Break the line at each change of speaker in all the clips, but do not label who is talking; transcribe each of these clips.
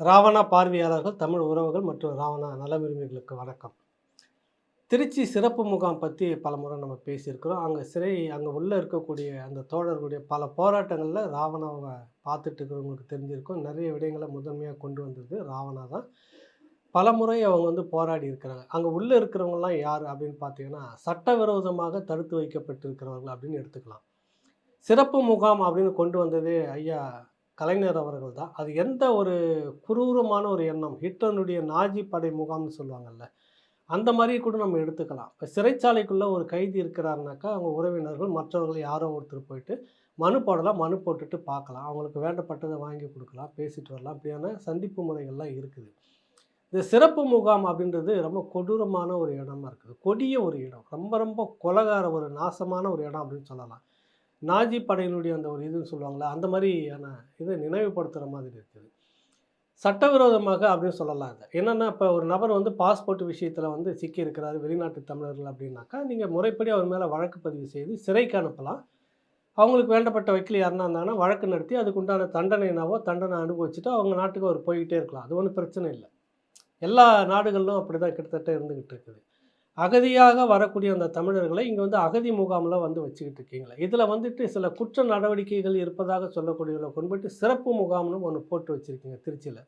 ராவணா பார்வையாளர்கள் தமிழ் உறவுகள் மற்றும் ராவணா நலவிரும்பிகளுக்கு வணக்கம். திருச்சி சிறப்பு முகாம் பற்றி பல முறை நம்ம பேசியிருக்கிறோம். அங்கே சிறை அங்கே உள்ளே இருக்கக்கூடிய அந்த தோழர்களுடைய பல போராட்டங்களில் ராவணாவை பார்த்துட்டு இருக்கிறவங்களுக்கு தெரிஞ்சிருக்கும். நிறைய விடயங்களை முதன்மையாக கொண்டு வந்தது ராவணா தான். பல முறை அவங்க வந்து போராடி இருக்கிறாங்க. அங்கே உள்ளே இருக்கிறவங்கலாம் யார் அப்படின்னு பார்த்தீங்கன்னா சட்டவிரோதமாக தடுத்து வைக்கப்பட்டிருக்கிறவர்கள் அப்படின்னு எடுத்துக்கலாம். சிறப்பு முகாம் அப்படின்னு கொண்டு வந்ததே ஐயா கலைஞர் அவர்கள் தான். அது எந்த ஒரு குரூரமான ஒரு எண்ணம்? ஹிட்லருடைய நாஜி படை முகாம்னு சொல்லுவாங்கல்ல. அந்த மாதிரி கூட நம்ம எடுத்துக்கலாம். இப்போ சிறைச்சாலைக்குள்ளே ஒரு கைதி இருக்கிறாருனாக்கா அவங்க உறவினர்கள் மற்றவர்கள் யாரோ ஒருத்தர் போயிட்டு மனு போடலாம் மனு போட்டுட்டு பார்க்கலாம். அவங்களுக்கு வேண்டப்பட்டதை வாங்கி கொடுக்கலாம் பேசிட்டு வரலாம். இப்படியான சந்திப்பு முறைகள்லாம் இருக்குது. இந்த சிறப்பு முகாம் அப்படின்றது ரொம்ப கொடூரமான ஒரு இடமா இருக்குது. கொடிய ஒரு இடம். ரொம்ப ரொம்ப கொலகார ஒரு நாசமான ஒரு இடம் அப்படின்னு சொல்லலாம். நாஜி படையினுடைய அந்த ஒரு இதுன்னு சொல்லுவாங்களா அந்த மாதிரியான இதை நினைவுபடுத்துகிற மாதிரி இருக்குது. சட்டவிரோதமாக அப்படின்னு சொல்லலாம் இதை. என்னென்னா இப்போ ஒரு நபர் வந்து பாஸ்போர்ட் விஷயத்தில் வந்து சிக்கி இருக்கிறாரு வெளிநாட்டு தமிழர்கள் அப்படின்னாக்கா நீங்கள் முறைப்படி அவர் மேலே வழக்கு பதிவு செய்து சிறைக்கு அனுப்பலாம். அவங்களுக்கு வேண்டப்பட்ட வக்கீல் யாருன்னா இருந்தாங்கன்னா வழக்கு நடத்தி அதுக்குண்டான தண்டனைனாவோ தண்டனை தண்டனை அனுபவிச்சுட்டு அவங்க நாட்டுக்கு அவர் போய்கிட்டே இருக்கலாம். அது ஒன்றும் பிரச்சனை இல்லை. எல்லா நாடுகளிலும் அப்படி தான் கிட்டத்தட்ட இருந்துக்கிட்டு இருக்குது. அகதியாக வரக்கூடிய அந்த தமிழர்களை இங்கே வந்து அகதி முகாமில் வந்து வச்சுக்கிட்டு இருக்கீங்களா. இதில் வந்துட்டு சில குற்ற நடவடிக்கைகள் இருப்பதாக சொல்லக்கூடியவர்களை கொண்டு போயிட்டு சிறப்பு முகாம்னு ஒன்று போட்டு வச்சுருக்கீங்க திருச்சியில்.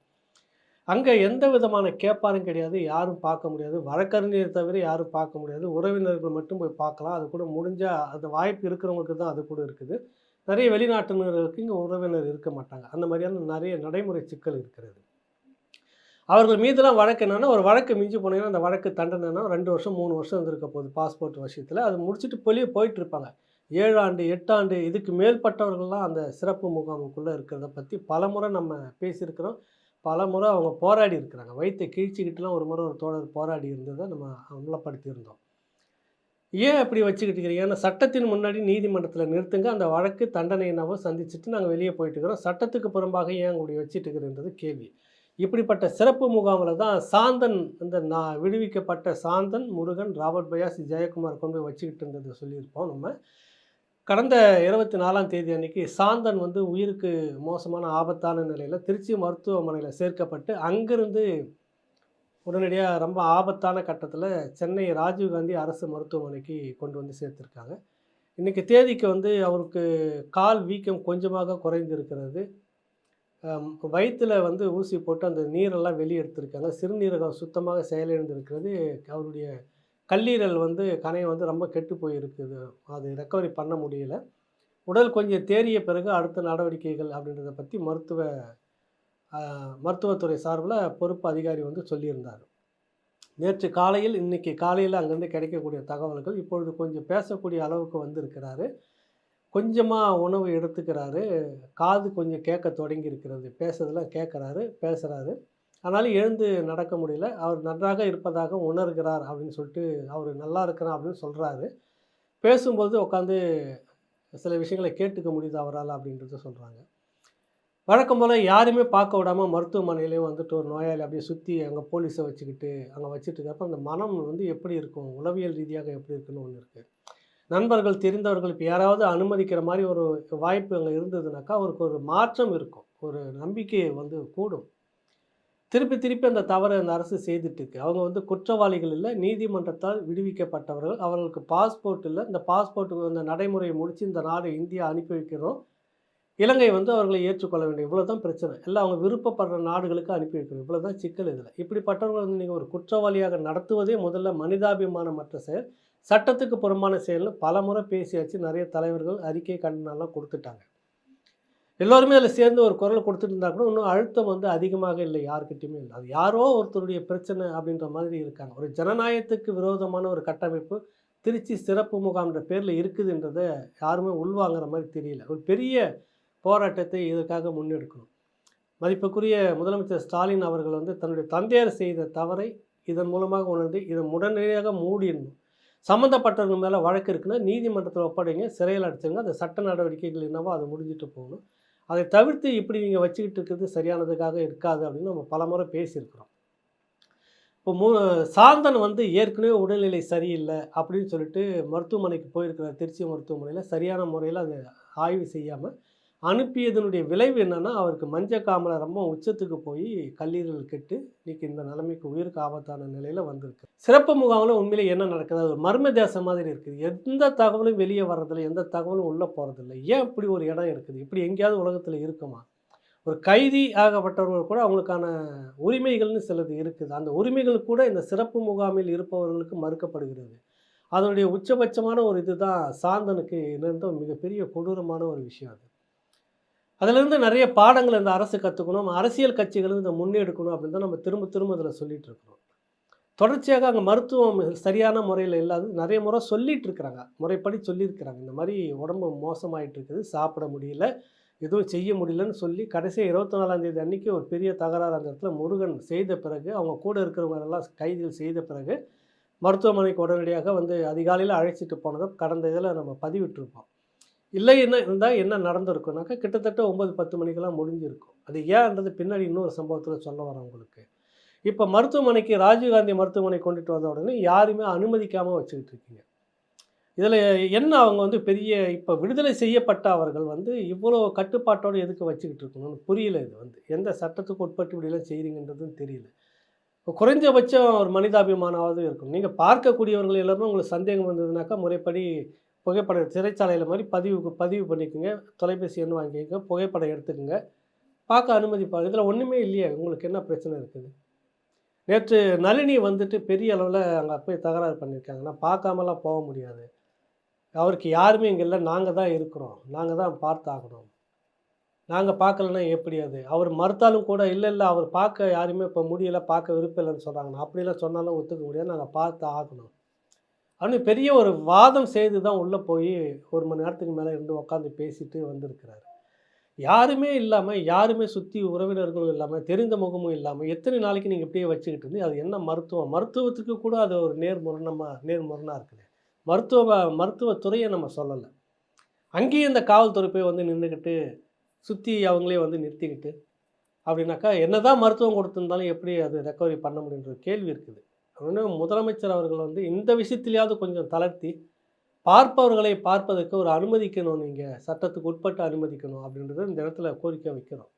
அங்கே எந்த விதமான கேப்பாரும் கிடையாது யாரும் பார்க்க முடியாது. வழக்கறிஞர் தவிர யாரும் பார்க்க முடியாது. உறவினர்கள் மட்டும் போய் பார்க்கலாம். அது கூட முடிஞ்சால் அந்த வாய்ப்பு இருக்கிறவங்களுக்கு தான் அது கூட இருக்குது. நிறைய வெளிநாட்டினர்களுக்கு இங்கே உறவினர் இருக்க மாட்டாங்க. அந்த மாதிரியான நிறைய நடைமுறை சிக்கல் இருக்கிறது. அவர்கள் மீதெல்லாம் வழக்கு என்னென்னா ஒரு வழக்கு மிஞ்சி போனீங்கன்னா அந்த வழக்கு தண்டனைனா ரெண்டு வருஷம் மூணு வருஷம் இருந்திருக்க போகுது பாஸ்போர்ட் விஷயத்தில். அது முடிச்சுட்டு வெளியே போயிட்டு இருப்பாங்க. ஏழு ஆண்டு எட்டு ஆண்டு இதுக்கு மேற்பட்டவர்கள்லாம் அந்த சிறப்பு முகாமுக்குள்ளே இருக்கிறத பற்றி பல முறை நம்ம பேசியிருக்கிறோம். பல முறை அவங்க போராடி இருக்கிறாங்க. வயிற்றை கிழிச்சிக்கிட்டுலாம் ஒரு முறை ஒரு தோழர் போராடி இருந்ததை நம்ம அமலப்படுத்தியிருந்தோம் ஏன் அப்படி வச்சுக்கிட்டு இருக்கிறீங்க ஏன்னா சட்டத்தின் முன்னாடி நீதிமன்றத்தில் நிறுத்துங்க. அந்த வழக்கு தண்டனை என்னவோ சந்திச்சுட்டு நாங்கள் வெளியே போயிட்டு இருக்கிறோம். சட்டத்துக்கு புறம்பாக ஏன் அப்படி வச்சுட்டு இருக்கிறன்றது கேள்வி. இப்படிப்பட்ட சிறப்பு முகாமில் தான் சாந்தன் இந்த நான் விடுவிக்கப்பட்ட சாந்தன் முருகன் ராபர்ட் பயாஸ் ஜெயக்குமார் கொண்டு போய் வச்சுக்கிட்டு இருந்ததை சொல்லியிருப்போம் நம்ம. கடந்த இருபத்தி நாலாம் தேதி அன்னைக்கு சாந்தன் வந்து உயிருக்கு மோசமான ஆபத்தான நிலையில் திருச்சி மருத்துவமனையில் சேர்க்கப்பட்டு அங்கிருந்து உடனடியாக ரொம்ப ஆபத்தான கட்டத்தில் சென்னை ராஜீவ்காந்தி அரசு மருத்துவமனைக்கு கொண்டு வந்து சேர்த்துருக்காங்க. இன்றைக்கி தேதிக்கு வந்து அவருக்கு கால் வீக்கம் கொஞ்சமாக குறைந்திருக்கிறது. வயிற்றில் வந்து ஊசி போட்டு அந்த நீரெல்லாம் வெளியே எடுத்திருக்காங்க. சிறுநீரகம் சுத்தமாக செயலிழந்திருக்கிறது. அவருடைய கல்லீரல் வந்து கணையம் வந்து ரொம்ப கெட்டு போயிருக்குது. அது ரெக்கவரி பண்ண முடியல. உடல் கொஞ்சம் தேறிய பிறகு அடுத்த நடவடிக்கைகள் அப்படின்றத பற்றி மருத்துவ மருத்துவத்துறை சார்பில் பொறுப்பு அதிகாரி வந்து சொல்லியிருந்தார். நேற்று காலையில் இன்றைக்கி காலையில் அங்கேருந்து கிடைக்கக்கூடிய தகவல்கள் இப்பொழுது கொஞ்சம் பேசக்கூடிய அளவுக்கு வந்திருக்கிறாரு. கொஞ்சமாக உணவு எடுத்துக்கிறாரு. காது கொஞ்சம் கேட்க தொடங்கி இருக்கிறது பேசுறதெல்லாம் கேட்குறாரு பேசுகிறாரு ஆனாலும் எழுந்து நடக்க முடியல. அவர் நன்றாக இருப்பதாக உணர்கிறார் அப்படின்னு சொல்லிட்டு அவர் நல்லா இருக்கிறார் அப்படின்னு சொல்கிறாரு பேசும்போது உட்காந்து சில விஷயங்களை கேட்டுக்க முடியுது அவரால் அப்படின்றத சொல்கிறாங்க வழக்கம் போல் யாருமே பார்க்க விடாமல் மருத்துவமனையிலையும் வந்துட்டு ஒரு நோயாளி அப்படியே சுற்றி அங்கே போலீஸை வச்சுக்கிட்டு அங்கே வச்சுட்டு இருக்கப்ப அந்த மனம் வந்து எப்படி இருக்கும்? உளவியல் ரீதியாக எப்படி இருக்குன்னு ஒன்று இருக்குது நண்பர்கள் தெரிந்தவர்கள் இப்போ யாராவது அனுமதிக்கிற மாதிரி ஒரு வாய்ப்பு அங்கே இருந்ததுனாக்கா அவருக்கு ஒரு மாற்றம் இருக்கும். ஒரு நம்பிக்கையை வந்து கூடும். திருப்பி திருப்பி அந்த தவறை அந்த அரசு செய்துட்டு இருக்கு அவங்க வந்து குற்றவாளிகள் இல்லை நீதிமன்றத்தால் விடுவிக்கப்பட்டவர்கள். அவர்களுக்கு பாஸ்போர்ட் இல்லை. இந்த பாஸ்போர்ட்டுக்கு அந்த நடைமுறையை முடித்து இந்த நாடு இந்தியா அனுப்பி வைக்கிறோம். இலங்கை வந்து அவர்களை ஏற்றுக்கொள்ள வேண்டும். இவ்வளோ தான் பிரச்சனை. எல்லாம் அவங்க விருப்பப்படுற நாடுகளுக்கு அனுப்பி வைக்கணும். இவ்வளோ தான் சிக்கல் இதில். இப்படிப்பட்டவர்கள் வந்து நீங்கள் ஒரு குற்றவாளியாக நடத்துவதே முதல்ல மனிதாபிமானமற்ற செயல். சட்டத்துக்கு புறம்பான செயல்னு பல முறை பேசியாச்சு. நிறைய தலைவர்கள் அறிக்கை கண்டனம்லாம் கொடுத்துட்டாங்க. எல்லோருமே அதில் சேர்ந்து ஒரு குரல் கொடுத்துட்டு இருந்தா கூட இன்னும் அழுத்தம் வந்து அதிகமாக இல்லை. யாருக்கிட்டையுமே இல்லை. அது யாரோ ஒருத்தருடைய பிரச்சனை அப்படின்ற மாதிரி இருக்காங்க. ஒரு ஜனநாயகத்துக்கு விரோதமான ஒரு கட்டமைப்பு திருச்சி சிறப்பு முகாம்ன்ற பேரில் இருக்குதுன்றதை யாருமே உள்வாங்கிற மாதிரி தெரியல. ஒரு பெரிய போராட்டத்தை இதற்காக முன்னெடுக்கணும். மதிப்புக்குரிய முதலமைச்சர் ஸ்டாலின் அவர்கள் வந்து தன்னுடைய தந்தையார் செய்த தவறை இதன் மூலமாக உணர்ந்து இதை உடனடியாக மூடிடணும். சம்மந்தப்பட்டவங்க மேலே வழக்கு இருக்குன்னா நீதிமன்றத்தில் ஒப்படைங்க சிறையில் அடிச்சுங்க அந்த சட்ட நடவடிக்கைகள் என்னவோ அதை முடிஞ்சிட்டு போகணும். அதை தவிர்த்து இப்படி நீங்கள் வச்சுக்கிட்டு இருக்கிறது சரியானதுக்காக இருக்காது அப்படின்னு நம்ம பலமுறை பேசியிருக்கிறோம். இப்போ மூ சாந்தன் வந்து ஏற்கனவே உடல்நிலை சரியில்லை அப்படின்னு சொல்லிட்டு மருத்துவமனைக்கு போயிருக்கிறார். திருச்சி மருத்துவமனையில் சரியான முறையில் அதை ஆய்வு செய்யாமல் அனுப்பியதனுடைய விளைவு என்னென்னா அவருக்கு மஞ்ச காமலை ரொம்ப உச்சத்துக்கு போய் கல்லீரல் கெட்டு இன்னைக்கு இந்த நிலைமைக்கு உயிருக்கு ஆபத்தான நிலையில் வந்திருக்கு. சிறப்பு முகாமில் உண்மையிலே என்ன நடக்குது? அது ஒரு மர்ம தேசம் மாதிரி இருக்குது. எந்த தகவலும் வெளியே வர்றதில்ல. எந்த தகவலும் உள்ளே போகிறதில்ல ஏன் இப்படி ஒரு இடம் இருக்குது? இப்படி எங்கேயாவது உலகத்தில் இருக்குமா? ஒரு கைதி ஆகப்பட்டவர்கள் கூட அவங்களுக்கான உரிமைகள்னு சிலது இருக்குது. அந்த உரிமைகள் கூட இந்த சிறப்பு முகாமில் இருப்பவர்களுக்கு மறுக்கப்படுகிறது. அதனுடைய உச்சபட்சமான ஒரு இதுதான் சாந்தனுக்கு நிறுத்த மிகப்பெரிய கொடூரமான ஒரு விஷயம் அது. அதிலிருந்து நிறைய பாடங்கள் இந்த அரசு கற்றுக்கணும் அரசியல் கட்சிகளும் இதை முன்னெடுக்கணும் அப்படின்னு தான் நம்ம திரும்ப திரும்ப அதில் சொல்லிட்டு இருக்கிறோம். தொடர்ச்சியாக அங்கே மருத்துவம் சரியான முறையில் இல்லாத நிறைய முறை சொல்லிட்டு இருக்கிறாங்க. முறைப்படி சொல்லியிருக்கிறாங்க. இந்த மாதிரி உடம்பு மோசமாயிட்டு இருக்குது சாப்பிட முடியல எதுவும் செய்ய முடியலன்னு சொல்லி கடைசியாக இருபத்தி நாலாம் தேதி அன்னைக்கு ஒரு பெரிய தகராறு அந்த இடத்துல முருகன் செய்த பிறகு அவங்க கூட இருக்கிறவங்களெல்லாம் கைதிகள் செய்த பிறகு மருத்துவமனைக்கு உடனடியாக வந்து அதிகாலையில் அழைச்சிட்டு போனதை கடந்த இதில் நம்ம பதிவிட்டிருப்போம். இல்லை என்ன இருந்தால் என்ன நடந்திருக்குனாக்கா கிட்டத்தட்ட ஒம்பது பத்து மணிக்கெல்லாம் முடிஞ்சிருக்கும். அது ஏன்ன்றது பின்னாடி இன்னொரு சம்பவத்தில் சொல்ல வரேன் உங்களுக்கு. இப்போ மருத்துவமனைக்கு ராஜீவ்காந்தி மருத்துவமனை கொண்டுட்டு வந்த உடனே யாருமே அனுமதிக்காமல் வச்சுக்கிட்டு இருக்கீங்க. இதில் என்ன அவங்க வந்து பெரிய இப்போ விடுதலை செய்யப்பட்ட அவர்கள் வந்து இவ்வளோ கட்டுப்பாட்டோடு எதுக்கு வச்சுக்கிட்டு இருக்கணும்னு புரியல இது வந்து. எந்த சட்டத்துக்கு உட்பட்டு இப்படிலாம் செய்கிறீங்கன்றதும் தெரியல. இப்போ குறைஞ்சபட்சம் ஒரு மனிதாபிமானாவது இருக்கும். நீங்கள் பார்க்கக்கூடியவர்கள் எல்லாருமே உங்களுக்கு சந்தேகம் வந்ததுனாக்கா முறைப்படி புகைப்படம் சிறைச்சாலையில் மாதிரி பதிவு பதிவு பண்ணிக்கோங்க. தொலைபேசி எண் வாங்கிக்கோங்க. புகைப்படம் எடுத்துக்கோங்க. பார்க்க அனுமதிப்பாங்க இதில் ஒன்றுமே இல்லையே. உங்களுக்கு என்ன பிரச்சனை இருக்குது? நேற்று நளினி வந்துட்டு பெரிய அளவில் அங்கே போய் தகராறு பண்ணியிருக்காங்க நான் பார்க்காமலாம் போக முடியாது. அவருக்கு யாருமே இங்கே இல்லை. நாங்கள் தான் இருக்கிறோம். நாங்கள் தான் பார்த்தாகணும். நாங்கள் பார்க்கலன்னா எப்படி அது? அவர் மறுத்தாலும் கூட இல்லை இல்லை அவர் பார்க்க யாருமே இப்போ முடியலை பார்க்க விருப்பம் இல்லைன்னு சொல்கிறாங்க அப்படிலாம் சொன்னாலும் ஒத்துக்க முடியாது. நாங்கள் பார்த்து ஆகணும். அப்படின்னு பெரிய ஒரு வாதம் செய்து தான் உள்ளே போய் ஒரு மணி நேரத்துக்கு மேலே இருந்து உட்காந்து பேசிட்டு வந்திருக்கிறாரு. யாருமே இல்லாமல் யாருமே சுற்றி உறவினர்களும் இல்லாமல் தெரிந்த முகமும் இல்லாமல் எத்தனை நாளைக்கு நீங்கள் இப்படியே வச்சுக்கிட்டு இருந்து அது என்ன மருத்துவம்? மருத்துவத்துக்கு கூட அது ஒரு நேர்முரணமாக நேர்முரணாக இருக்குது. மருத்துவ மருத்துவத்துறையை நம்ம சொல்லலை. அங்கேயும் இந்த காவல்துறை போய் வந்து நின்றுக்கிட்டு சுற்றி அவங்களே வந்து நிறுத்திக்கிட்டு அப்படின்னாக்கா என்ன தான் மருத்துவம் கொடுத்துருந்தாலும் எப்படி அது ரெக்கவரி பண்ண முடியுன்ற கேள்வி இருக்குது. அப்படின்னா முதலமைச்சர் அவர்கள் வந்து இந்த விஷயத்திலேயாவது கொஞ்சம் தளர்த்தி பார்ப்பவர்களை பார்ப்பதற்கு ஒரு அனுமதிக்கணும் நீங்கள் சட்டத்துக்கு உட்பட்டு அனுமதிக்கணும் அப்படின்றத இந்த இடத்துல கோரிக்கை வைக்கிறோம்.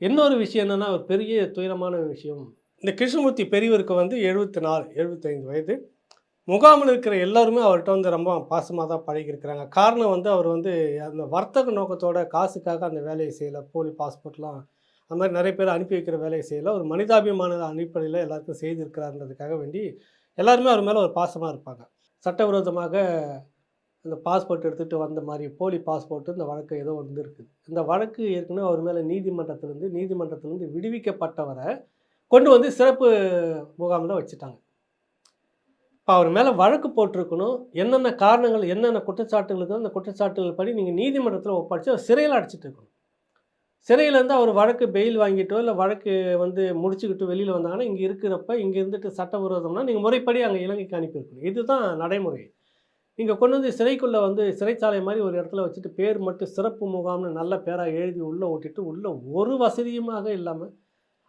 இன்னொரு விஷயம் என்னென்னா ஒரு பெரிய துயரமான விஷயம். இந்த கிருஷ்ணமூர்த்தி பெரியவருக்கு வந்து எழுபத்தி நாலு எழுபத்தைந்து வயது. முகாமில் இருக்கிற எல்லாருமே அவர்கிட்ட வந்து ரொம்ப பாசமாக தான் பழகியிருக்கிறாங்க. காரணம் வந்து அவர் வந்து அந்த வர்த்தக நோக்கத்தோட காசுக்காக அந்த வேலையை செய்யலை. போலி பாஸ்போர்ட்லாம் அந்த மாதிரி நிறைய பேர் அனுப்பி வைக்கிற வேலையை செய்யலை. ஒரு மனிதாபிமான அடிப்படையில் எல்லாருக்கும் செய்திருக்கிறாருன்றதுக்காக வேண்டி எல்லாருமே அவர் மேலே ஒரு பாசமாக இருப்பாங்க. சட்டவிரோதமாக அந்த பாஸ்போர்ட் எடுத்துகிட்டு வந்த மாதிரி போலி பாஸ்போர்ட்டு இந்த வழக்கு ஏதோ வந்து இருக்குது இந்த வழக்கு ஏற்கனவே அவர் மேலே நீதிமன்றத்திலேருந்து நீதிமன்றத்திலேருந்து விடுவிக்கப்பட்டவரை கொண்டு வந்து சிறப்பு முகாமில் வச்சுட்டாங்க. இப்போ அவர் மேலே வழக்கு போட்டிருக்கணும். என்னென்ன காரணங்கள் என்னென்ன குற்றச்சாட்டுகளுக்கு அந்த குற்றச்சாட்டுகள் படி நீங்கள் நீதிமன்றத்தில் ஒப்படைச்சு அவர் சிறையில் அடைச்சிட்டு இருக்கணும். சிறையிலேருந்து அவர் வழக்கு பெயில் வாங்கிட்டோ இல்லை வழக்கு வந்து முடிச்சுக்கிட்டு வெளியில் வந்தாங்கன்னா இங்கே இருக்கிறப்ப இங்கே இருந்துட்டு சட்டவிரோதம்னா நீங்கள் முறைப்படி அங்கே இலங்கைக்கு அனுப்பியிருக்கணும் இதுதான் நடைமுறை. நீங்கள் கொண்டு வந்து சிறைக்குள்ளே வந்து சிறைச்சாலை மாதிரி ஒரு இடத்துல வச்சுட்டு பேர் மட்டும் சிறப்பு முகாம்னு நல்ல பேராக எழுதி உள்ளே ஓட்டிட்டு உள்ளே ஒரு வசதியுமாக இல்லாமல்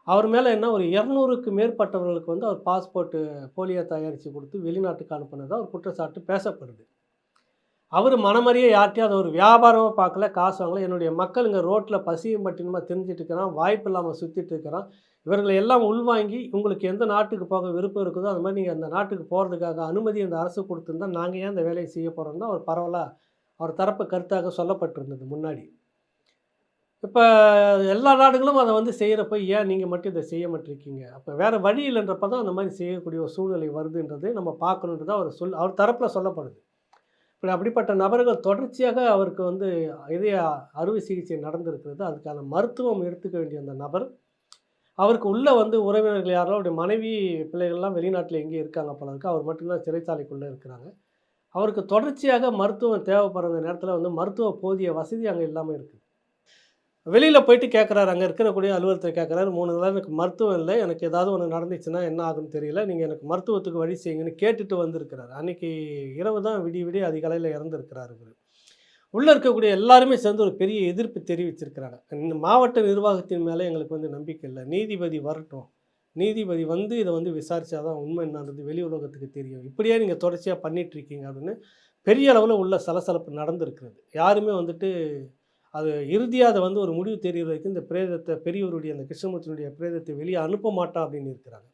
அவர் மேலே என்ன ஒரு இரநூறுக்கு மேற்பட்டவர்களுக்கு வந்து அவர் பாஸ்போர்ட்டு போலியோ தயாரித்து கொடுத்து வெளிநாட்டுக்கு அனுப்புனதாக ஒரு குற்றச்சாட்டு பேசப்படுது. அவர் மனமறிய யார்ட்டையும் அதை ஒரு வியாபாரமாக பார்க்கல. காசு வாங்கல. என்னுடைய மக்கள் இங்கே ரோட்டில் பசியும் பட்டினமாக தெரிஞ்சிட்டு இருக்கிறான். வாய்ப்பு இல்லாமல் சுற்றிட்டு இருக்கிறான். இவர்களை எல்லாம் உள்வாங்கி உங்களுக்கு எந்த நாட்டுக்கு போக விருப்பம் இருக்குதோ அது மாதிரி நீங்கள் அந்த நாட்டுக்கு போகிறதுக்காக அனுமதி அந்த அரசு கொடுத்துருந்தா நாங்கள் ஏன் அந்த வேலையை செய்ய போகிறோம்னா அவர் பரவலாக அவர் தரப்பு கருத்தாக சொல்லப்பட்டிருந்தது முன்னாடி. இப்போ எல்லா நாடுகளும் அதை வந்து செய்கிறப்ப ஏன் நீங்கள் மட்டும் இதை செய்ய மாட்டிருக்கீங்க? அப்போ வேறு வழி இல்லைன்றப்ப தான் அந்த மாதிரி செய்யக்கூடிய ஒரு சூழ்நிலை வருதுன்றது நம்ம பார்க்கணுன்றது அவர் சொல் அவர் தரப்பில் சொல்லப்படுது. இப்படி அப்படிப்பட்ட நபர்கள் தொடர்ச்சியாக அவருக்கு வந்து இதய அறுவை சிகிச்சை நடந்திருக்கிறது. அதுக்கான மருத்துவம் எடுத்துக்க வேண்டிய அந்த நபர். அவருக்கு உள்ளே வந்து உறவினர்கள் யாரோ அவருடைய மனைவி பிள்ளைகள்லாம் வெளிநாட்டில் எங்கேயும் இருக்காங்க போல இருக்கு. அவர் மட்டும்தான் சிறைச்சாலைக்குள்ளே இருக்கிறாங்க. அவருக்கு தொடர்ச்சியாக மருத்துவம் தேவைப்படுற நேரத்தில் வந்து மருத்துவ போதிய வசதி அங்கே இல்லாமல் இருக்குது வெளியில் போயிட்டு கேட்குறாரு அங்கே இருக்கக்கூடிய அலுவலகத்தை கேட்குறாரு மூணு நாள் எனக்கு மருத்துவம் இல்லை. எனக்கு ஏதாவது ஒன்று நடந்துச்சுன்னா என்ன ஆகும்னு தெரியல. நீங்கள் எனக்கு மருத்துவத்துக்கு வழி செய்யுங்கன்னு கேட்டுட்டு வந்திருக்கிறார். அன்றைக்கி இரவு தான் விடிய விடிய அதிகாலையில் இறந்துருக்கிறார் இவர். உள்ளே இருக்கக்கூடிய எல்லாருமே சேர்ந்து ஒரு பெரிய எதிர்ப்பு தெரிவிச்சிருக்கிறாங்க. இந்த மாவட்ட நிர்வாகத்தின் மேலே எங்களுக்கு வந்து நம்பிக்கை இல்லை. நீதிபதி வரட்டும். நீதிபதி வந்து இதை வந்து விசாரித்தா தான் உண்மை என்னன்றது வெளி உலகத்துக்கு தெரியும். இப்படியே நீங்கள் தொடர்ச்சியாக பண்ணிகிட்ருக்கீங்க அப்படின்னு பெரிய அளவில் உள்ள சலசலப்பு நடந்திருக்கிறது. யாருமே வந்துட்டு அது இறுதியாக அதை வந்து ஒரு முடிவு தெரிகிற வரைக்கும் இந்த பிரேதத்தை பெரியவருடைய அந்த கிருஷ்ணமூர்த்தியினுடைய பிரேதத்தை வெளியே அனுப்ப மாட்டான் அப்படின்னு இருக்கிறாங்க.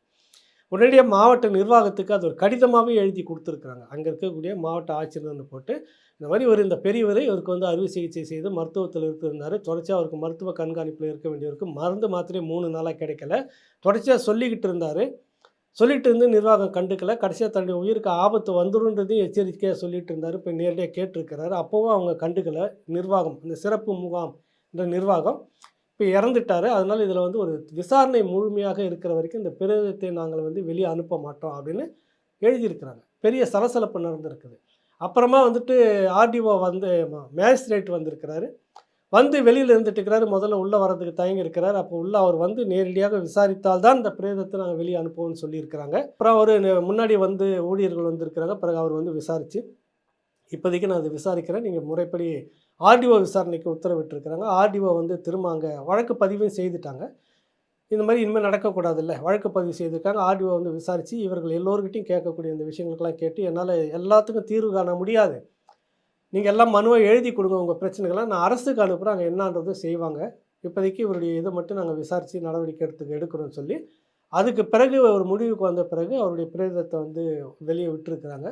உடனடியாக மாவட்ட நிர்வாகத்துக்கு அது ஒரு கடிதமாகவே எழுதி கொடுத்துருக்குறாங்க. அங்கே இருக்கக்கூடிய மாவட்ட ஆட்சியர்னு போட்டு இந்த மாதிரி ஒரு இந்த பெரியவர் இவருக்கு வந்து அறுவை சிகிச்சை செய்து மருத்துவத்தில் இருந்திருந்தார் தொடர்ச்சியாக அவருக்கு மருத்துவ கண்காணிப்பில் இருக்க வேண்டியவருக்கு மருந்து மாத்திரை மூணு நாளாக கிடைக்கல. தொடர்ச்சியாக சொல்லிக்கிட்டு இருந்தார். சொல்லிட்டு இருந்து நிர்வாகம் கண்டுக்கல. கடைசியாக தன்னுடைய உயிருக்கு ஆபத்து வந்துருன்றதையும் எச்சரிக்கையாக சொல்லிட்டு இருந்தார். இப்போ நேரடியாக கேட்டிருக்கிறாரு. அப்போவும் அவங்க கண்டுக்கல. நிர்வாகம் இந்த சிறப்பு முகாம் இந்த நிர்வாகம் இப்போ இறந்துட்டார். அதனால் இதில் வந்து ஒரு விசாரணை முழுமையாக இருக்கிற வரைக்கும் இந்த பிரேதத்தை நாங்கள் வந்து வெளியே அனுப்ப மாட்டோம் அப்படின்னு எழுதியிருக்கிறாங்க. பெரிய சலசலப்பு நடந்திருக்குது. அப்புறமா வந்துட்டு ஆர்டிஓ வந்து மேஜிஸ்ட்ரேட் வந்திருக்கிறாரு. வந்து வெளியில் இருந்துட்டு இருக்கிறாரு முதல்ல உள்ளே வரதுக்கு தயங்கி இருக்கிறார். அப்போ உள்ளே அவர் வந்து நேரடியாக விசாரித்தால் தான் இந்த பிரேதத்தை நாங்கள் வெளியே அனுப்புவோம்னு சொல்லியிருக்கிறாங்க. அப்புறம் அவர் முன்னாடி வந்து ஊழியர்கள் வந்திருக்கிறாங்க. பிறகு அவர் வந்து விசாரித்து இப்போதைக்கு நான் அதை விசாரிக்கிறேன். நீங்கள் முறைப்படி ஆர்டிஓ விசாரணைக்கு உத்தரவிட்டிருக்கிறாங்க. ஆர்டிஓ வந்து திரும்ப அங்கே வழக்கு பதிவும் செய்துட்டாங்க. இந்த மாதிரி இனிமேல் நடக்கக்கூடாதுல்ல. வழக்கு பதிவு செய்திருக்காங்க. ஆர்டிஓ வந்து விசாரித்து இவர்கள் எல்லோருக்கிட்டையும் கேட்கக்கூடிய இந்த விஷயங்களுக்கெல்லாம் கேட்டு என்னால் எல்லாத்துக்கும் தீர்வு காண முடியாது. நீங்கள் எல்லாம் மனுவை எழுதி கொடுங்க உங்கள் பிரச்சனைகள்லாம். நான் அரசுக்கு அனுப்புகிறேன் அங்கே என்னன்றது செய்வாங்க. இப்போதைக்கு இவருடைய இதை மட்டும் நாங்கள் விசாரித்து நடவடிக்கை எடுத்துக்க எடுக்கிறோம்னு சொல்லி அதுக்கு பிறகு ஒரு முடிவுக்கு வந்த பிறகு அவருடைய பிரேதத்தை வந்து வெளியே விட்டுருக்குறாங்க.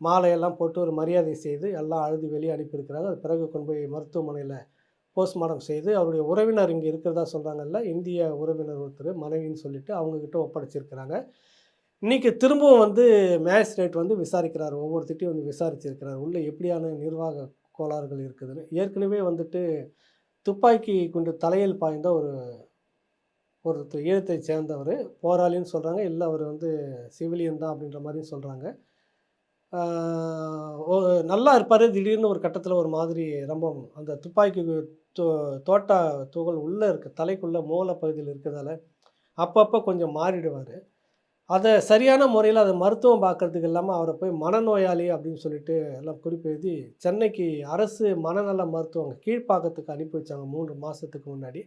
மாலையெல்லாம் போட்டு ஒரு மரியாதை செய்து எல்லாம் அழுது வெளியே அனுப்பியிருக்கிறாங்க. அது பிறகு கொண்டு போய் மருத்துவமனையில் போஸ்ட்மார்ட்டம் செய்து அவருடைய உறவினர் இங்கே இருக்கிறதா சொல்கிறாங்கல்ல இந்திய உறவினர் ஒருத்தர் மனைவின்னு சொல்லிட்டு அவங்கக்கிட்ட ஒப்படைச்சிருக்கிறாங்க. இன்றைக்கி திரும்பவும் வந்து மேஜிஸ்ட்ரேட் வந்து விசாரிக்கிறார். ஒவ்வொருத்திட்டையும் வந்து விசாரிச்சிருக்கிறார். உள்ளே எப்படியான நிர்வாக கோளாறுகள் இருக்குதுன்னு. ஏற்கனவே வந்துட்டு துப்பாக்கி கொண்டு தலையில் பாய்ந்த ஒரு ஒருத்தர் ஈழத்தை சேர்ந்தவர். போராளின்னு சொல்கிறாங்க இல்லை அவர் வந்து சிவிலியன் தான் அப்படின்ற மாதிரியும் சொல்கிறாங்க நல்லா இருப்பார். திடீர்னு ஒரு கட்டத்தில் ஒரு மாதிரி ரொம்ப அந்த துப்பாக்கி தோ தோட்டா துகள் உள்ளே இருக்க தலைக்குள்ளே மூல பகுதியில் இருக்கிறதால அப்பப்போ கொஞ்சம் மாறிடுவார். அதை சரியான முறையில் அதை மருத்துவம் பார்க்கறதுக்கு இல்லாமல் அவரை போய் மனநோயாளி அப்படின்னு சொல்லிட்டு எல்லாம் குறிப்பெழுதி சென்னைக்கு அரசு மனநல மருத்துவங்க கீழ்ப்பாக்கத்துக்கு அனுப்பி வச்சாங்க மூன்று மாதத்துக்கு முன்னாடி.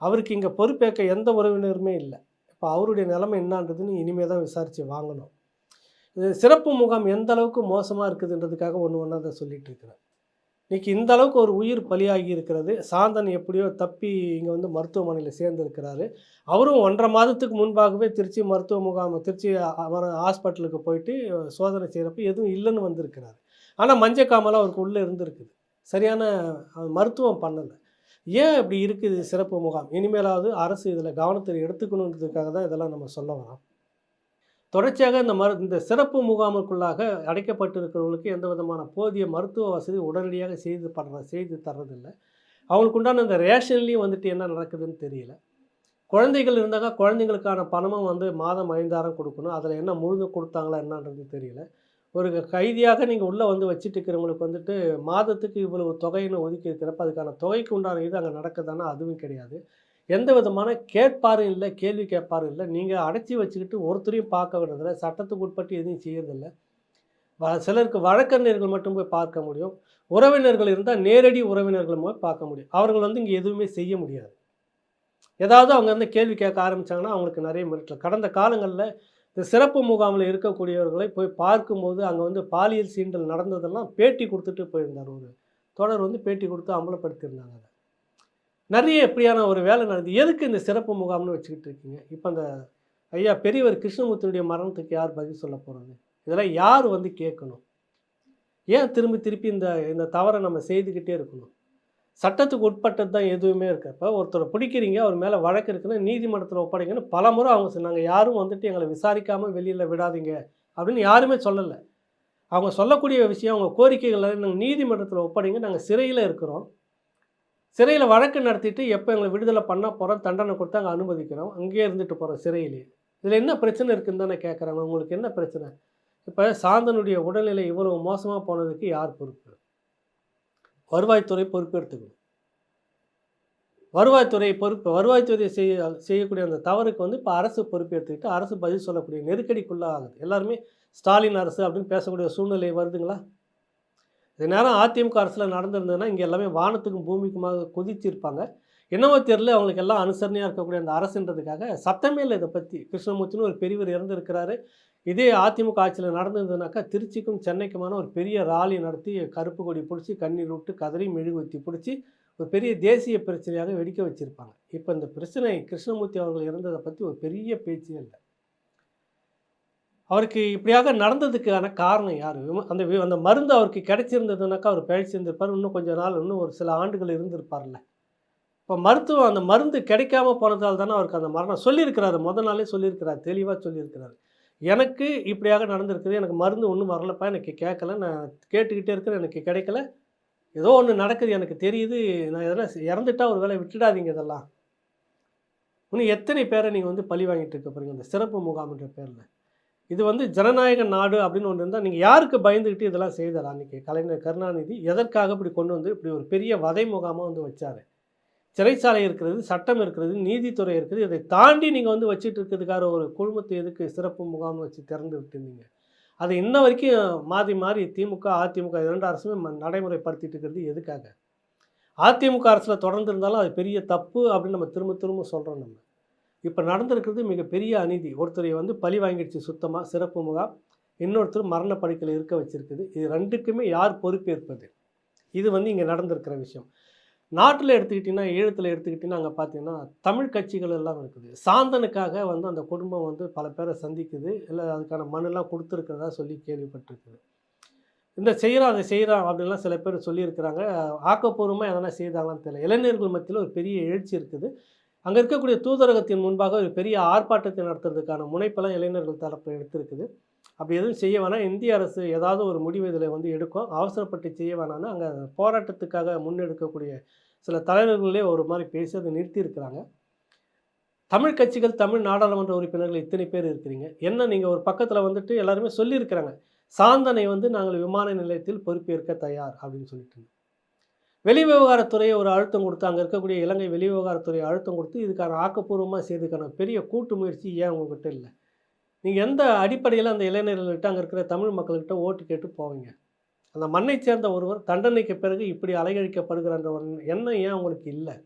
அவருக்கு இங்கே பொறுப்பேற்க எந்த உறவினருமே இல்லை. இப்போ அவருடைய நிலைமை என்னான்றதுன்னு இனிமேல் தான் விசாரித்து வாங்கணும். இது சிறப்பு முகாம் எந்த அளவுக்கு மோசமாக இருக்குதுன்றதுக்காக ஒன்று ஒன்றா அதை சொல்லிகிட்டு இருக்கிறேன். இன்றைக்கி இந்த அளவுக்கு ஒரு உயிர் பலியாகி இருக்கிறது. சாந்தன் எப்படியோ தப்பி இங்கே வந்து மருத்துவமனையில் சேர்ந்துருக்கிறாரு. அவரும் ஒன்றரை மாதத்துக்கு முன்பாகவே திருச்சி மருத்துவ முகாம் திருச்சி ஹாஸ்பிட்டலுக்கு போயிட்டு சோதனை செய்கிறப்ப எதுவும் இல்லைன்னு வந்திருக்கிறாரு. ஆனால் மஞ்சக்காமலாம் அவருக்கு உள்ளே இருந்திருக்குது. சரியான மருத்துவம் பண்ணலை. ஏன் இப்படி இருக்குது சிறப்பு முகாம்? இனிமேலாவது அரசு இதில் கவனத்தில் எடுத்துக்கணுன்றதுக்காக தான் இதெல்லாம் நம்ம சொல்ல வரோம். தொடர்ச்சியாக இந்த மரு இந்த சிறப்பு முகாமுக்குள்ளாக அடைக்கப்பட்டிருக்கிறவங்களுக்கு எந்த விதமான போதிய மருத்துவ வசதி உடனடியாக செய்து படுற செய்து தர்றதில்லை. அவங்களுக்கு உண்டான இந்த ரேஷன்லேயும் வந்துட்டு என்ன நடக்குதுன்னு தெரியல. குழந்தைகள் இருந்தாங்க குழந்தைங்களுக்கான பணமும் வந்து மாதம் ஐந்தாயிரம் கொடுக்கணும். அதில் என்ன முழுந்து கொடுத்தாங்களா என்னன்றது தெரியல. ஒரு கைதியாக நீங்கள் உள்ளே வந்து வச்சுட்டு இருக்கிறவங்களுக்கு வந்துட்டு மாதத்துக்கு இவ்வளவு தொகைன்னு ஒதுக்கி இருக்கிறப்ப அதுக்கான தொகைக்கு உண்டான இது அங்கே நடக்குதானா அதுவும் கிடையாது. எந்த விதமான கேட்பாரும் இல்லை கேள்வி கேட்பாரும் இல்லை. நீங்கள் அடைச்சி வச்சுக்கிட்டு ஒருத்தரையும் பார்க்க விடுறதில்ல. சட்டத்துக்கு உட்பட்டு எதையும் செய்யறதில்ல. வ சிலருக்கு வழக்கறிஞர்கள் மட்டும் போய் பார்க்க முடியும். உறவினர்கள் இருந்தால் நேரடி உறவினர்கள் போய் பார்க்க முடியும். அவர்கள் வந்து இங்கே எதுவுமே செய்ய முடியாது. ஏதாவது அவங்க வந்து கேள்வி கேட்க ஆரம்பித்தாங்கன்னா அவங்களுக்கு நிறைய மிரட்டல். கடந்த காலங்களில் இந்த சிறப்பு முகாமில் இருக்கக்கூடியவர்களை போய் பார்க்கும்போது அங்கே வந்து பாலியல் சீண்டல் நடந்ததெல்லாம் பேட்டி கொடுத்துட்டு போயிருந்தார் ஒரு. தொடர் வந்து பேட்டி கொடுத்து அம்பலப்படுத்தியிருந்தாங்க அதை. நிறைய எப்படியான ஒரு வேலை நடந்து எதுக்கு இந்த சிறப்பு முகாம்னு வச்சுக்கிட்டு இருக்கீங்க? இப்போ அந்த ஐயா பெரியவர் கிருஷ்ணமூர்த்தியுடைய மரணத்துக்கு யார் பதில் சொல்ல போகிறது இதெல்லாம் யார் வந்து கேட்கணும்? ஏன் திரும்பி திருப்பி இந்த இந்த தவறை நம்ம செய்துக்கிட்டே இருக்கணும்? சட்டத்துக்கு உட்பட்டது தான் எதுவுமே இருக்கு. ஒருத்தரை பிடிக்கிறீங்க அவர் மேலே வழக்கு இருக்குன்னா நீதிமன்றத்தில் ஒப்படைங்கன்னு பல முறை அவங்க சொன்னாங்க. யாரும் வந்துட்டு எங்களை விசாரிக்காமல் வெளியில் விடாதீங்க அப்படின்னு யாருமே சொல்லலை. அவங்க சொல்லக்கூடிய விஷயம் அவங்க கோரிக்கைகளை நாங்கள் நீதிமன்றத்தில் ஒப்படைங்க. நாங்கள் சிறையில் இருக்கிறோம். சிறையில் வழக்கு நடத்திட்டு எப்போ எங்களை விடுதலை பண்ண போகிறோம் தண்டனை கொடுத்து அங்கே அனுமதிக்கிறோம். அங்கேயே இருந்துட்டு போகிறோம் சிறையிலே. இதில் என்ன பிரச்சனை இருக்குன்னு தானே கேட்குறாங்க உங்களுக்கு என்ன பிரச்சனை? இப்போ சாந்தனுடைய உடல்நிலை இவ்வளவு மோசமாக போனதுக்கு யார் பொறுப்பு? வருவாய்த்துறை பொறுப்பு எடுத்துக்கணும். வருவாய்த்துறை பொறுப்பு வருவாய்த்துறை செய்ய செய்யக்கூடிய அந்த தவறுக்கு வந்து இப்போ அரசு பொறுப்பு எடுத்துக்கிட்டு அரசு பதில் சொல்லக்கூடிய நெருக்கடிக்குள்ளே ஆகுது எல்லாருமே ஸ்டாலின் அரசு அப்படின்னு பேசக்கூடிய சூழ்நிலை வருதுங்களா? இது நேரம் அதிமுக அரசில் நடந்திருந்ததுன்னா இங்கே எல்லாமே வானத்துக்கும் பூமிக்குமாக கொதிச்சிருப்பாங்க என்னவோ தெரியல அவங்களுக்கு எல்லாம் அனுசரணையாக இருக்கக்கூடிய அந்த அரசுன்றதுக்காக சத்தமே இல்லை இதை பற்றி கிருஷ்ணமூர்த்தின்னு ஒரு பெரியவர் இறந்துருக்கிறாரு. இதே அதிமுக ஆட்சியில் நடந்ததுனாக்கா திருச்சிக்கும் சென்னைக்குமான ஒரு பெரிய ராலி நடத்தி கருப்பு கொடி பிடிச்சி கண்ணீர் விட்டு கதறி மெழுகுவத்தி பிடிச்சி ஒரு பெரிய தேசிய பிரச்சனையாக வெடிக்க வச்சுருப்பாங்க. இப்போ இந்த பிரச்சனை கிருஷ்ணமூர்த்தி அவர்கள் இறந்ததை பற்றி ஒரு பெரிய பேச்சே இல்லை. அவருக்கு இப்படியாக நடந்ததுக்கான காரணம் யார்? அந்த அந்த மருந்து அவருக்கு கிடைச்சிருந்ததுனாக்கா அவர் பிழைச்சிருந்திருப்பார் இன்னும் கொஞ்சம் நாள் இன்னும் ஒரு சில ஆண்டுகள் இருந்திருப்பார்ல இப்போ மருத்துவம் அந்த மருந்து கிடைக்காம போனதால் தானே அவருக்கு அந்த மரணம். சொல்லியிருக்கிறாரு. முத நாளே சொல்லியிருக்கிறார். தெளிவாக சொல்லியிருக்கிறாரு. எனக்கு இப்படியாக நடந்திருக்குது. எனக்கு மருந்து ஒன்றும் வரலப்பா. எனக்கு கேட்கல. நான் கேட்டுக்கிட்டே இருக்கிறேன். எனக்கு கிடைக்கல. ஏதோ ஒன்று நடக்குது. எனக்கு தெரியுது. நான் எதனா இறந்துட்டா ஒரு வேலை விட்டுடாதீங்க இதெல்லாம். இன்னும் எத்தனை பேரை நீங்கள் வந்து பழி வாங்கிட்டு இருக்க போறீங்க? அந்த சிறப்பு முகாம்ன்ற பேரில். இது வந்து ஜனநாயக நாடு அப்படின்னு ஒன்று இருந்தால் நீங்கள் யாருக்கு பயந்துக்கிட்டு இதெல்லாம் செய்தார் அன்றைக்கி கலைஞர் கருணாநிதி எதற்காக இப்படி கொண்டு வந்து இப்படி ஒரு பெரிய வதை முகாமாக வந்து வச்சார்? சிறைச்சாலை இருக்கிறது சட்டம் இருக்கிறது நீதித்துறை இருக்குது. இதை தாண்டி நீங்கள் வந்து வச்சுட்டு இருக்கிறதுக்காக ஒரு குழுமத்தை எதுக்கு சிறப்பு முகாம் வச்சு திறந்து விட்டுருந்தீங்க? அதை இன்ன வரைக்கும் மாறி மாறி திமுக அதிமுக இரண்டு அரசுமே நடைமுறைப்படுத்திட்டு இருக்கிறது எதுக்காக? அதிமுக அரசில் தொடர்ந்து இருந்தாலும் அது பெரிய தப்பு அப்படின்னு நம்ம திரும்ப திரும்ப சொல்கிறோம் நம்ம. இப்போ நடந்திருக்கிறது மிகப்பெரிய அநீதி. ஒருத்தரை வந்து பழி வாங்கிடுச்சு சுத்தமாக சிறப்பு முகாம். இன்னொருத்தர் மரண படுக்கையில் இருக்க வச்சுருக்குது. இது ரெண்டுக்குமே யார் பொறுப்பேற்பது? இது வந்து இங்கே நடந்திருக்கிற விஷயம். நாட்டில் எடுத்துக்கிட்டிங்கன்னா ஈழத்தில் எடுத்துக்கிட்டிங்கன்னா அங்கே பார்த்தீங்கன்னா தமிழ் கட்சிகள் எல்லாம் இருக்குது. சாந்தனுக்காக வந்து அந்த குடும்பம் வந்து பல பேரை சந்திக்குது. இல்லை அதுக்கான மனுலாம் கொடுத்துருக்கிறதா சொல்லி கேள்விப்பட்டிருக்குது. இந்த செய்கிறான் அதை செய்கிறான் அப்படின்லாம் சில பேர் சொல்லியிருக்கிறாங்க. ஆக்கப்பூர்வமாக எதனா செய்தாங்களான்னு தெரியல. இளைஞர்கள் மத்தியில் ஒரு பெரிய எழுச்சி இருக்குது. அங்கே இருக்கக்கூடிய தூதரகத்தின் முன்பாக ஒரு பெரிய ஆர்ப்பாட்டத்தை நடத்துறதுக்கான முனைப்பெல்லாம் இளைஞர்கள் தரப்பு எடுத்திருக்குது. அப்படி எதுவும் செய்ய வேணாம். இந்திய அரசு ஏதாவது ஒரு முடிவு இதில் வந்து எடுக்கும். அவசரப்பட்டு செய்ய வேணாம்னு அங்கே போராட்டத்துக்காக முன்னெடுக்கக்கூடிய சில தலைவர்களே ஒரு மாதிரி பேசி அதை நிறுத்தியிருக்கிறாங்க. தமிழ் கட்சிகள் தமிழ் நாடாளுமன்ற உறுப்பினர்கள் இத்தனை பேர் இருக்கிறீங்க. என்ன நீங்கள் ஒரு பக்கத்தில் வந்துட்டு எல்லாருமே சொல்லியிருக்கிறாங்க. சாந்தனை வந்து நாங்கள் விமான நிலையத்தில் பொறுப்பேற்க தயார் அப்படின்னு சொல்லிட்டு. வெளிவிவகாரத்துறையை ஒரு அழுத்தம் கொடுத்து அங்கே இருக்கக்கூடிய இலங்கை வெளிவிவகாரத்துறையை அழுத்தம் கொடுத்து இதுக்கான ஆக்கப்பூர்வமாக செய்துக்கான பெரிய கூட்டு முயற்சி ஏன் உங்ககிட்ட இல்லை? நீங்கள் எந்த அடிப்படையில் அந்த இளைஞர்கள்கிட்ட அங்கே இருக்கிற தமிழ் மக்கள்கிட்ட ஓட்டு கேட்டு போவீங்க? அந்த மண்ணை சேர்ந்த ஒருவர் தண்டனைக்கு பிறகு இப்படி அலைகழிக்கப்படுகிற ஒரு எண்ணம் ஏன் உங்களுக்கு இல்லை?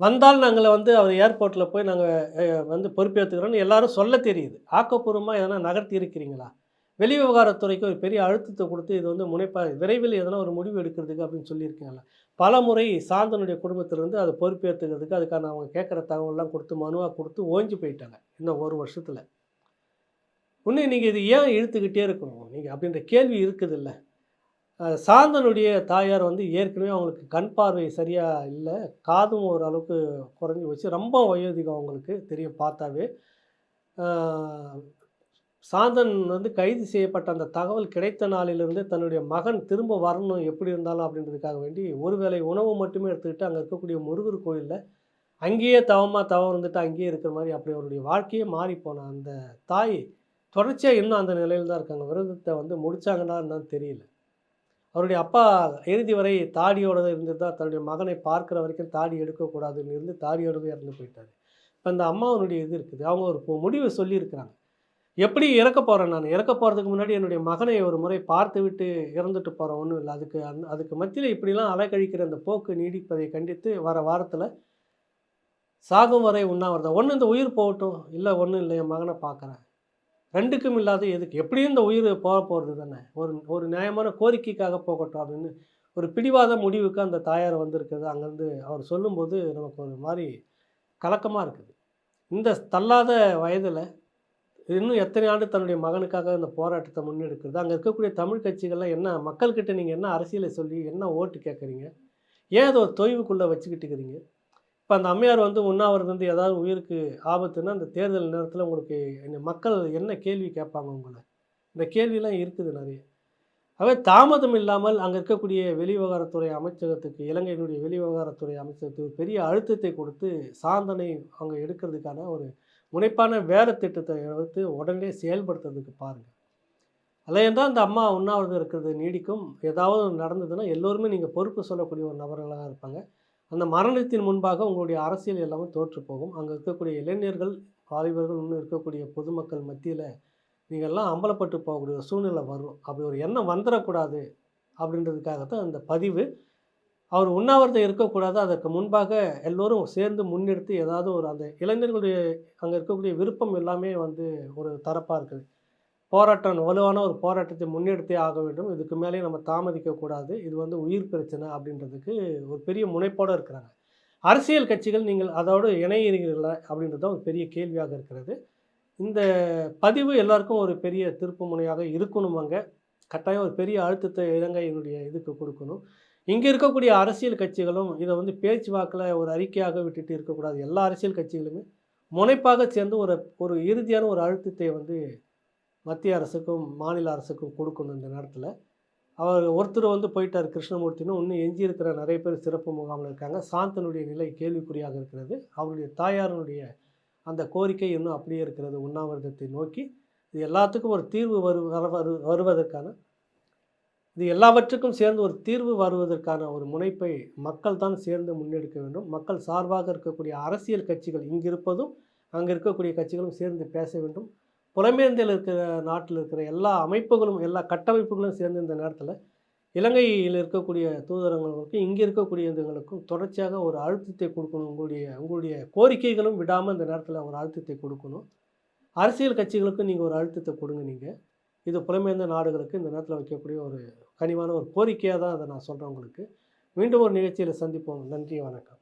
வந்தால் நாங்கள் வந்து அவர் ஏர்போர்ட்டில் போய் நாங்கள் வந்து பொறுப்பேற்றுக்கிறோன்னு எல்லாரும் சொல்ல தெரியுது. ஆக்கப்பூர்வமாக எதனா நகர்த்தி இருக்கிறீங்களா? வெளி விவகாரத்துறைக்கு ஒரு பெரிய அழுத்தத்தை கொடுத்து இது வந்து முனைப்பாக விரைவில் எதனா ஒரு முடிவு எடுக்கிறதுக்கு அப்படின்னு சொல்லியிருக்கீங்களா பல முறை சாந்தனுடைய குடும்பத்திலேருந்து அதை பொறுப்பேற்றுக்கிறதுக்கு அதுக்கான அவங்க கேட்குற தகவல்லாம் கொடுத்து மனுவாக கொடுத்து ஓஞ்சி போயிட்டாங்க இன்னும் ஒரு வருஷத்தில். இன்னும் நீங்கள் இது ஏன் இழுத்துக்கிட்டே இருக்கணும்? நீங்கள் அப்படின்ற கேள்வி இருக்குது இல்லை சாந்தனுடைய தாயார் வந்து ஏற்கனவே அவங்களுக்கு கண் பார்வை சரியாக இல்லை காதும் ஓரளவுக்கு குறைஞ்சி வச்சு ரொம்ப வயோதிகம் அவங்களுக்கு தெரியும் பார்த்தாவே. சாந்தன் வந்து கைது செய்யப்பட்ட அந்த தகவல் கிடைத்த நாளிலிருந்து தன்னுடைய மகன் திரும்ப வரணும் எப்படி இருந்தாலும் அப்படின்றதுக்காக வேண்டி ஒருவேளை உணவு மட்டுமே எடுத்துக்கிட்டு அங்கே இருக்கக்கூடிய முருகர் கோயிலில் அங்கேயே தவமாக தவம் இருந்துட்டு அங்கேயே இருக்கிற மாதிரி அப்படி அவருடைய வாழ்க்கையே மாறி போன அந்த தாய் தொடர்ச்சியாக இன்னும் அந்த நிலையில் தான் இருக்காங்க. விரதத்தை வந்து முடிச்சாங்கன்னா என்னன்னு தெரியல. அவருடைய அப்பா இறுதி வரை தாடியோட இருந்து தான் தன்னுடைய மகனை பார்க்குற வரைக்கும் தாடி எடுக்கக்கூடாதுன்னு இருந்து தாடியோடவே இறந்து போயிட்டார். இப்போ அந்த அம்மாவனுடைய இது இருக்குது. அவங்க ஒரு முடிவை முடிவு சொல்லியிருக்கிறாங்க. எப்படி இறக்க போகிறேன் நான்? இறக்க போகிறதுக்கு முன்னாடி என்னுடைய மகனை ஒரு முறை பார்த்து விட்டு இறந்துட்டு போகிறேன் ஒன்றும் இல்லை. அதுக்கு அந் அதுக்கு மத்தியில் இப்படிலாம் அலைக்கழிக்கிற அந்த போக்கு நீடிப்பதை கண்டித்து வர வாரத்தில் சாகும் வரை உண்ணாவிரதம். ஒன்று இந்த உயிர் போகட்டும். இல்லை ஒன்றும் இல்லை. என் மகனை பார்க்குறேன். ரெண்டுக்கும் இல்லாத எதுக்கு? எப்படியும் இந்த உயிர் போக போகிறது தானே? ஒரு ஒரு நியாயமான கோரிக்கைக்காக போகட்டும் அப்படின்னு ஒரு பிடிவாத முடிவுக்கு அந்த தாயார் வந்திருக்குது அங்கேருந்து அவர் சொல்லும்போது நமக்கு ஒரு மாதிரி கலக்கமாக இருக்குது. இந்த தள்ளாத வயதில் இன்னும் எத்தனை ஆண்டு தன்னுடைய மகனுக்காக இந்த போராட்டத்தை முன்னெடுக்கிறது? அங்கே இருக்கக்கூடிய தமிழ் கட்சிகள்லாம் என்ன மக்கள்கிட்ட நீங்கள் என்ன அரசியலை சொல்லி என்ன ஓட்டு கேட்குறீங்க? ஏன் அதை ஒரு தொய்வுக்குள்ளே வச்சுக்கிட்டு இருக்கிறீங்க? இப்போ அந்த அம்மையார் வந்து உண்ணாவிரதம் வந்து ஏதாவது உயிருக்கு ஆபத்துன்னா அந்த தேர்தல் நேரத்தில் உங்களுக்கு மக்கள் என்ன கேள்வி கேட்பாங்க உங்களை? இந்த கேள்வியெலாம் இருக்குது நிறைய. அவை தாமதம் இல்லாமல் அங்கே இருக்கக்கூடிய வெளிவிவகாரத்துறை அமைச்சகத்துக்கு இலங்கையினுடைய வெளிவிவகாரத்துறை அமைச்சகத்துக்கு பெரிய அழுத்தத்தை கொடுத்து சாந்தனை அவங்க எடுக்கிறதுக்கான ஒரு முனைப்பான வேலை திட்டத்தை எடுத்து உடனே செயல்படுத்துறதுக்கு பாருங்கள் அல்லையென்றால் அந்த அம்மா உண்ணாவிரதம் இருக்கிறது நீடிக்கும். ஏதாவது நடந்ததுன்னா எல்லோருமே நீங்கள் பொறுப்பு சொல்லக்கூடிய ஒரு நபர்களாக இருப்பாங்க. அந்த மரணத்தின் முன்பாக உங்களுடைய அரசியல் எல்லாமே தோற்று போகும். அங்கே இருக்கக்கூடிய இளைஞர்கள் வாலிபர்கள் இன்னும் இருக்கக்கூடிய பொதுமக்கள் மத்தியில் நீங்கள்லாம் அம்பலப்பட்டு போகக்கூடிய ஒரு சூழ்நிலை வரும். அப்படி ஒரு எண்ணம் வந்துடக்கூடாது அப்படின்றதுக்காகத்தான் அந்த பதிவு. அவர் உண்ணாவிரதம் இருக்கக்கூடாது. அதற்கு முன்பாக எல்லோரும் சேர்ந்து முன்னெடுத்து ஏதாவது ஒரு அந்த இளைஞர்களுடைய அங்கே இருக்கக்கூடிய விருப்பம் எல்லாமே வந்து ஒரு தரப்பாக இருக்குது. போராட்டம் வலுவான ஒரு போராட்டத்தை முன்னெடுத்தே ஆக வேண்டும். இதுக்கு மேலே நம்ம தாமதிக்கக்கூடாது இது வந்து உயிர் பிரச்சனை அப்படின்றதுக்கு ஒரு பெரிய முனைப்போடு இருக்கிறாங்க. அரசியல் கட்சிகள் நீங்கள் அதோடு இணைகிறீர்களா அப்படின்றது தான் ஒரு பெரிய கேள்வியாக இருக்கிறது. இந்த பதிவு எல்லாருக்கும் ஒரு பெரிய திருப்பு முனையாக இருக்கணுமாங்க கட்டாயம் ஒரு பெரிய அழுத்தத்தை இலங்கையினுடைய இதுக்கு கொடுக்கணும். இங்கே இருக்கக்கூடிய அரசியல் கட்சிகளும் இதை வந்து பேச்சுவாக்கில் ஒரு அறிக்கையாக விட்டுட்டு இருக்கக்கூடாது. எல்லா அரசியல் கட்சிகளுமே முனைப்பாக சேர்ந்து ஒரு ஒரு இறுதியான ஒரு அழுத்தத்தை வந்து மத்திய அரசுக்கும் மாநில அரசுக்கும் கொடுக்கணும் இந்த நேரத்தில். அவர் ஒருத்தர் வந்து போயிட்டார் கிருஷ்ணமூர்த்தின்னு இன்னும் எஞ்சி இருக்கிற நிறைய பேர் சிறப்பு முகாமில் இருக்காங்க. சாந்தனுடைய நிலை கேள்விக்குறியாக இருக்கிறது. அவருடைய தாயாரனுடைய அந்த கோரிக்கை இன்னும் அப்படியே இருக்கிறது. உண்ணாவிரதத்தை நோக்கி. இது எல்லாத்துக்கும் ஒரு தீர்வு வரு வர வரு- வருவதற்கான இது எல்லாவற்றுக்கும் சேர்ந்து ஒரு தீர்வு வருவதற்கான ஒரு முனைப்பை மக்கள் தான் சேர்ந்து முன்னெடுக்க வேண்டும். மக்கள் சார்பாக இருக்கக்கூடிய அரசியல் கட்சிகள் இங்கிருப்பதும் அங்கே இருக்கக்கூடிய கட்சிகளும் சேர்ந்து பேச வேண்டும். புலமேந்தில் இருக்கிற நாட்டில் இருக்கிற எல்லா அமைப்புகளும் எல்லா கட்டமைப்புகளும் சேர்ந்து இந்த நேரத்தில் இலங்கையில் இருக்கக்கூடிய தூதரங்களுக்கும் இங்கே இருக்கக்கூடிய இதுங்களுக்கும் தொடர்ச்சியாக ஒரு அழுத்தத்தை கொடுக்கணும். உங்களுடைய உங்களுடைய கோரிக்கைகளும் விடாமல் இந்த நேரத்தில் ஒரு அழுத்தத்தை கொடுக்கணும். அரசியல் கட்சிகளுக்கும் நீங்கள் ஒரு அழுத்தத்தை கொடுங்க நீங்கள் இது புலமேந்த நாடுகளுக்கு இந்த நேரத்தில் வைக்கக்கூடிய ஒரு கனிவான ஒரு கோரிக்கையாக தான் அதை நான் சொல்கிறேன் உங்களுக்கு. மீண்டும் ஒரு நிகழ்ச்சியில் சந்திப்போம். நன்றி வணக்கம்.